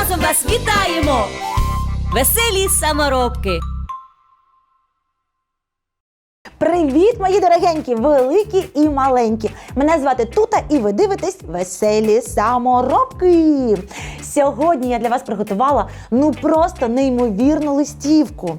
разом вас вітаємо, веселі саморобки. Привіт, мої дорогенькі, великі і маленькі. Мене звати Тута, і ви дивитесь веселі саморобки. Сьогодні я для вас приготувала ну просто неймовірну листівку.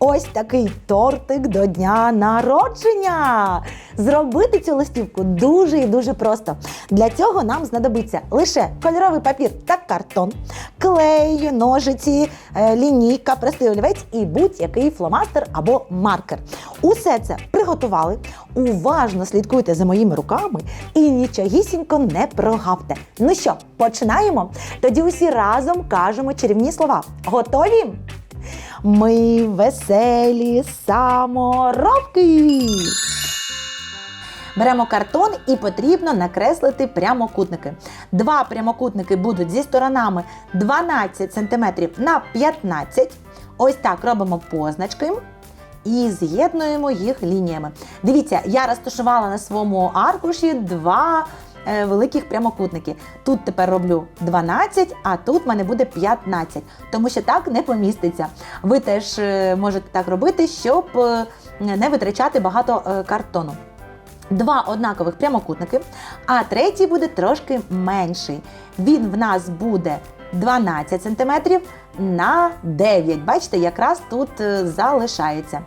Ось такий тортик до дня народження. Зробити цю листівку дуже і дуже просто. Для цього нам знадобиться лише кольоровий папір та картон, клей, ножиці, е, лінійка, простий олівець і будь-який фломастер або маркер. Усе це приготували. Уважно слідкуйте за моїми руками і нічогісінько не прогавте. Ну що, починаємо? Тоді усі разом кажемо чарівні слова. Готові? Ми веселі саморобки. Беремо картон і потрібно накреслити прямокутники. Два прямокутники будуть зі сторонами 12 см на 15 Ось так робимо позначки і з'єднуємо їх лініями. Дивіться, я розташувала на своєму аркуші два великих прямокутники. Тут тепер роблю 12, а тут в мене буде 15, тому що так не поміститься. Ви теж е, можете так робити, щоб е, не витрачати багато е, картону. Два однакових прямокутники, а третій буде трошки менший. Він в нас буде 12 см на 9. Бачите, якраз тут е, залишається.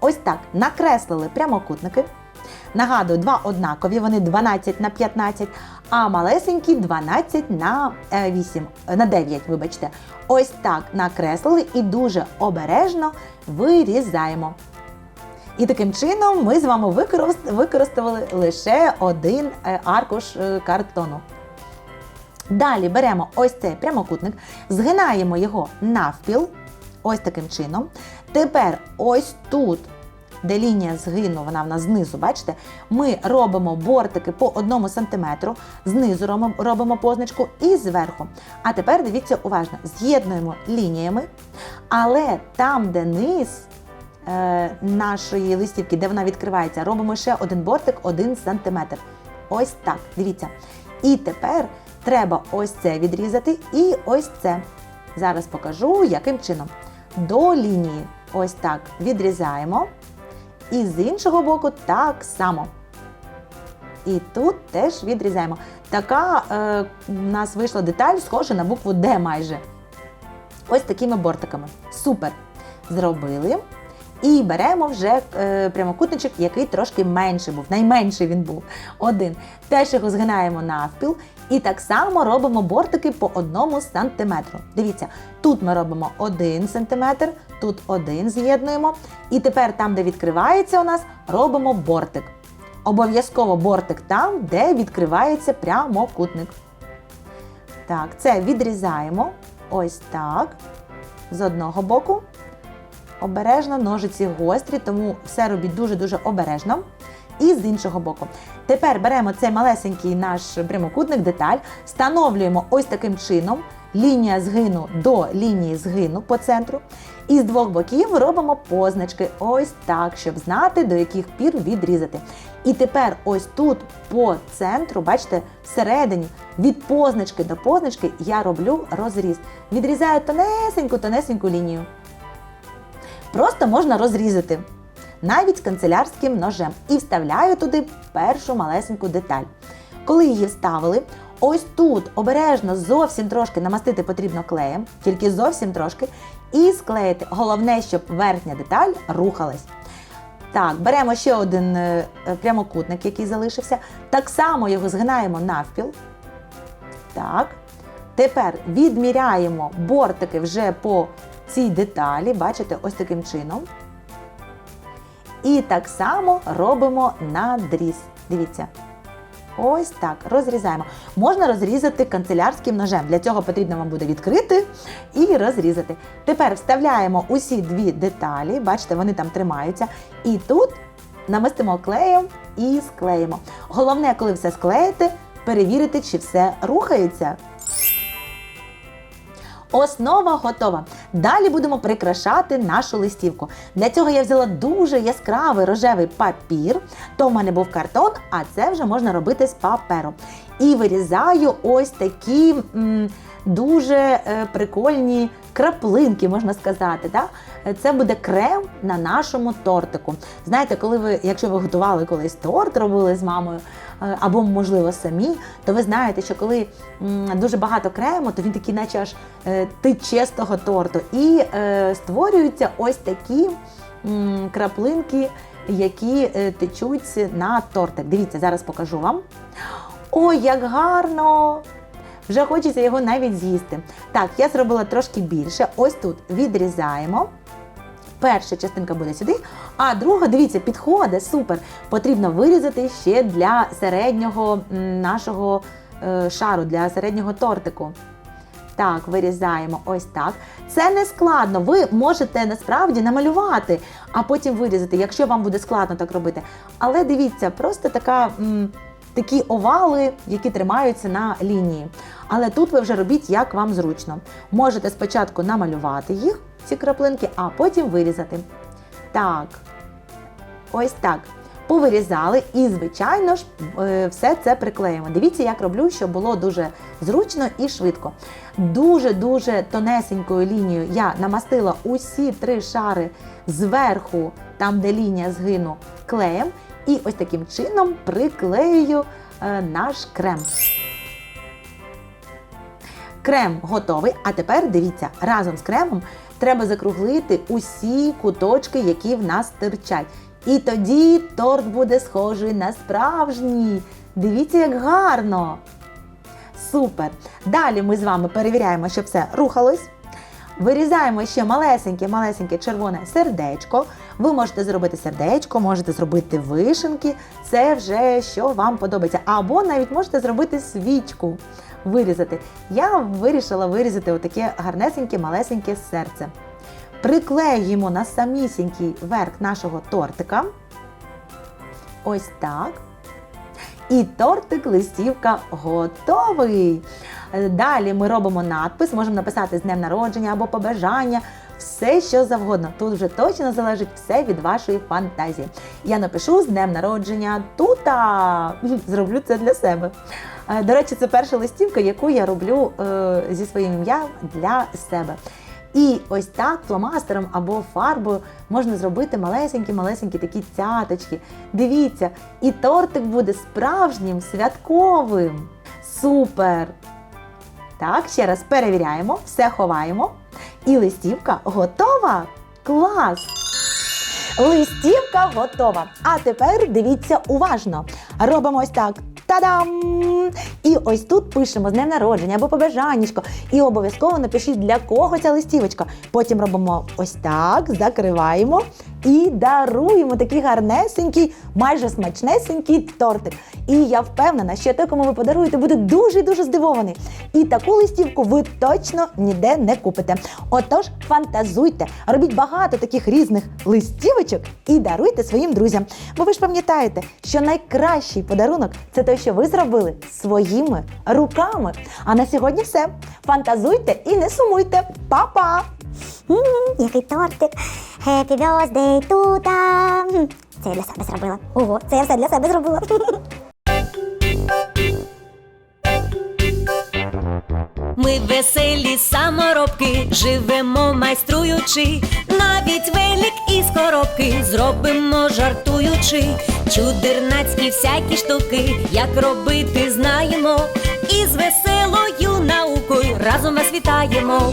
Ось так накреслили прямокутники. Нагадую, два однакові, вони 12 на 15, а малесенькі 12 на е, 8, е, на 9, вибачте. Ось так накреслили і дуже обережно вирізаємо. І таким чином ми з вами використ- використовували лише один е, аркуш е, картону. Далі беремо ось цей прямокутник, згинаємо його навпіл, ось таким чином. Тепер ось тут, де лінія згину, вона в нас знизу, бачите, ми робимо бортики по 1 см, знизу робимо- робимо позначку і зверху. А тепер дивіться уважно, з'єднуємо лініями, але там, де низ е, нашої листівки, де вона відкривається, робимо ще один бортик 1 см. Ось так, дивіться. І тепер треба ось це відрізати і ось це. Зараз покажу, яким чином. До лінії ось так відрізаємо. І з іншого боку так само. І тут теж відрізаємо. Така е, у нас вийшла деталь, схожа на букву Д майже. Ось такими бортиками. Супер! Зробили. І беремо вже е, прямокутничок, який трошки менший був. Найменший він був. Один. Теж його згинаємо навпіл. І так само робимо бортики по одному сантиметру. Дивіться, тут ми робимо 1 сантиметр, тут один з'єднуємо. І тепер там, де відкривається у нас, робимо бортик. Обов'язково бортик там, де відкривається прямокутник. Так, це відрізаємо ось так. З одного боку. Обережно, ножиці гострі, тому все робіть дуже-дуже обережно. І з іншого боку. Тепер беремо цей малесенький наш прямокутник, деталь, встановлюємо ось таким чином лінія згину до лінії згину по центру. І з двох боків робимо позначки ось так, щоб знати, до яких пір відрізати. І тепер ось тут по центру, бачите, всередині, від позначки до позначки я роблю розріз. Відрізаю тонесеньку-тонесеньку лінію. Просто можна розрізати навіть канцелярським ножем і вставляю туди першу малесеньку деталь. Коли її вставили, ось тут обережно зовсім трошки намастити потрібно клеєм, тільки зовсім трошки, і склеїти. Головне, щоб верхня деталь рухалась. Так, беремо ще один е, е, прямокутник, який залишився. Так само його згинаємо навпіл. Так. Тепер відміряємо бортики вже по цій деталі, бачите, ось таким чином. І так само робимо надріз. Дивіться. Ось так, розрізаємо. Можна розрізати канцелярським ножем. Для цього потрібно вам буде відкрити і розрізати. Тепер вставляємо усі дві деталі, бачите, вони там тримаються. І тут намистимо клеєм і склеїмо. Головне, коли все склеїте, перевірити, чи все рухається. Основа готова. Далі будемо прикрашати нашу листівку. Для цього я взяла дуже яскравий рожевий папір. То в мене був картон, а це вже можна робити з паперу. І вирізаю ось такі м, дуже е, прикольні краплинки, можна сказати. Да? Це буде крем на нашому тортику. Знаєте, коли ви, якщо ви готували колись торт, робили з мамою, або, можливо, самі, то ви знаєте, що коли дуже багато крему, то він такий, наче аж е, тече з того торту. І е, створюються ось такі краплинки, які е, течуть на тортик. Дивіться, зараз покажу вам. Ой, як гарно! Вже хочеться його навіть з'їсти. Так, я зробила трошки більше. Ось тут відрізаємо. Перша частинка буде сюди, а друга, дивіться, підходить, супер. Потрібно вирізати ще для середнього нашого е, шару, для середнього тортику. Так, вирізаємо ось так. Це не складно. Ви можете насправді намалювати, а потім вирізати, якщо вам буде складно так робити. Але дивіться, просто така, такі овали, які тримаються на лінії. Але тут ви вже робіть, як вам зручно. Можете спочатку намалювати їх, ці краплинки, а потім вирізати. Так, ось так. Повирізали і, звичайно ж, е, все це приклеїмо. Дивіться, як роблю, щоб було дуже зручно і швидко. Дуже-дуже тонесенькою лінією я намастила усі три шари зверху, там, де лінія згину, клеєм, і ось таким чином приклеюю е, наш крем. Крем готовий, а тепер дивіться, разом з кремом треба закруглити усі куточки, які в нас стирчать. І тоді торт буде схожий на справжній. Дивіться, як гарно! Супер! Далі ми з вами перевіряємо, щоб все рухалось. Вирізаємо ще малесеньке-малесеньке червоне сердечко. Ви можете зробити сердечко, можете зробити вишенки. Це вже що вам подобається. Або навіть можете зробити свічку, вирізати. Я вирішила вирізати отаке гарнесеньке, малесеньке серце. Приклеюємо на самісінький верх нашого тортика. Ось так. І тортик листівка готовий. Далі ми робимо надпис, можемо написати з днем народження або побажання, все що завгодно. Тут вже точно залежить все від вашої фантазії. Я напишу з днем народження тута. Зроблю це для себе. Е, До речі, це перша листівка, яку я роблю е, зі своїм ім'ям для себе. І ось так фломастером або фарбою можна зробити малесенькі-малесенькі такі цяточки. Дивіться, і тортик буде справжнім святковим. Супер! Так, ще раз перевіряємо, все ховаємо. І листівка готова. Клас! Листівка готова. А тепер дивіться уважно. Робимо ось так. Та-дам! І ось тут пишемо з днем народження або побажаннячко. І обов'язково напишіть для кого ця листівочка. Потім робимо ось так, закриваємо і даруємо такий гарнесенький, майже смачнесенький тортик. І я впевнена, що той, кому ви подаруєте, буде дуже дуже здивований. І таку листівку ви точно ніде не купите. Отож, фантазуйте, робіть багато таких різних листівочок і даруйте своїм друзям. Бо ви ж пам'ятаєте, що найкращий подарунок це той, що ви зробили своїми руками. А на сьогодні все. Фантазуйте і не сумуйте. Па-па! Який тортик. Happy birthday, тута. М, Це я для себе зробила. Ого, це я все для себе зробила. Ми веселі саморобки, живемо майструючи, навіть велик із коробки зробимо жартуючи, чудернацькі всякі штуки, як робити знаємо, і з веселою наукою разом вас вітаємо,